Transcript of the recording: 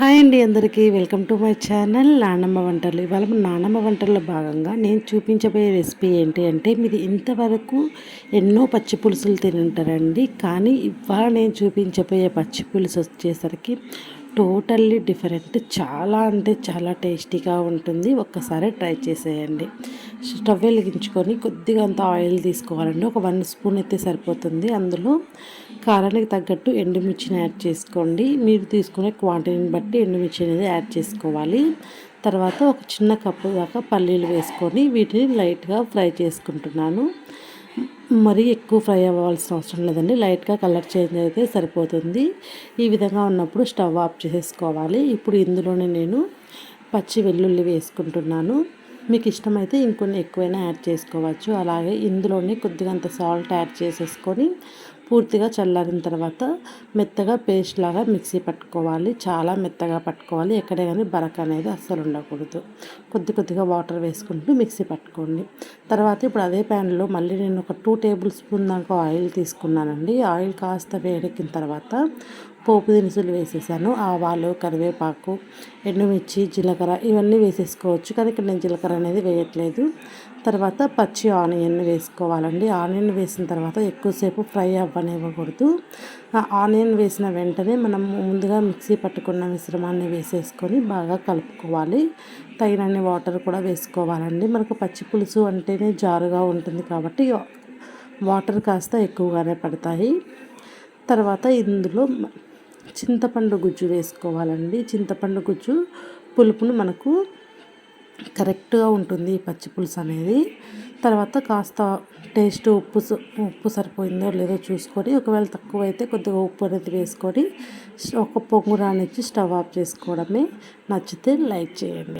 Hi అండి అందరికీ. Welcome to my channel నానమ్మ వంటలు. ఇవాళ నానమ్మ వంటల్లో భాగంగా నేను చూపించబోయే రెసిపీ ఏంటి అంటే మీరు ఇంతవరకు ఎన్నో పచ్చి పులుసులు తినుంటారండి. కానీ ఇవాళ నేను చూపించబోయే పచ్చి పులుసు వచ్చేసరికి టోటల్లీ డిఫరెంట్. చాలా అంటే చాలా టేస్టీగా ఉంటుంది. ఒక్కసారి ట్రై చేసేయండి. స్టవ్ వెలిగించుకొని కొద్దిగా అంత ఆయిల్ తీసుకోవాలండి. ఒక వన్ స్పూన్ అయితే సరిపోతుంది. అందులో కారానికి తగ్గట్టు ఎండుమిర్చిని యాడ్ చేసుకోండి. మీరు తీసుకునే క్వాంటిటీని బట్టి ఎండుమిర్చి అనేది యాడ్ చేసుకోవాలి. తర్వాత ఒక చిన్న కప్పు దాకా పల్లీలు వేసుకొని వీటిని లైట్గా ఫ్రై చేసుకుంటున్నాను. మరీ ఎక్కువ ఫ్రై అవ్వాల్సిన అవసరం లేదండి. లైట్గా కలర్ చేంజ్ అయితే సరిపోతుంది. ఈ విధంగా ఉన్నప్పుడు స్టవ్ ఆఫ్ చేసేసుకోవాలి. ఇప్పుడు ఇందులోనే నేను పచ్చి వెల్లుల్లి వేసుకుంటున్నాను. మీకు ఇష్టమైతే ఇంకొన్ని ఎక్కువైనా యాడ్ చేసుకోవచ్చు. అలాగే ఇందులోనే కొద్దిగంత సాల్ట్ యాడ్ చేసేసుకొని పూర్తిగా చల్లారిన తర్వాత మెత్తగా పేస్ట్ లాగా మిక్సీ పట్టుకోవాలి. చాలా మెత్తగా పట్టుకోవాలి. ఎక్కడే కానీ బరక అనేది అస్సలు ఉండకూడదు. కొద్ది కొద్దిగా వాటర్ వేసుకుంటూ మిక్సీ పట్టుకోండి. తర్వాత ఇప్పుడు అదే ప్యాన్లో మళ్ళీ నేను ఒక టూ టేబుల్ స్పూన్ దాకా ఆయిల్ తీసుకున్నానండి. ఆయిల్ కాస్త వేడెక్కిన తర్వాత పోపు దినుసులు వేసేసాను. ఆవాలు కరివేపాకు ఎండుమిర్చి జీలకర్ర ఇవన్నీ వేసేసుకోవచ్చు. కానీ ఇక్కడ నేను జీలకర్ర అనేది వేయట్లేదు. తర్వాత పచ్చి ఆనియన్ వేసుకోవాలండి. ఆనియన్ వేసిన తర్వాత ఎక్కువసేపు ఫ్రై అవ్వనివ్వకూడదు. ఆనియన్ వేసిన వెంటనే మనం ముందుగా మిక్సీ పట్టుకున్న మిశ్రమాన్ని వేసేసుకొని బాగా కలుపుకోవాలి. తగినన్ని వాటర్ కూడా వేసుకోవాలండి. మనకు పచ్చి పులుసు అంటేనే జారుగా ఉంటుంది కాబట్టి వాటర్ కాస్త ఎక్కువగానే పడతాయి. తర్వాత ఇందులో చింతపండు గుజ్జు వేసుకోవాలండి. చింతపండు గుజ్జు పులుపును మనకు కరెక్ట్గా ఉంటుంది ఈ పచ్చి పులుసు అనేది. తర్వాత కాస్త టేస్ట్ ఉప్పు ఉప్పు సరిపోయిందో లేదో చూసుకొని ఒకవేళ తక్కువ అయితే కొద్దిగా ఉప్పు అనేది వేసుకొని ఒక పొంగు రానిచ్చి స్టవ్ ఆఫ్ చేసుకోవడమే. నచ్చితే లైక్ చేయండి.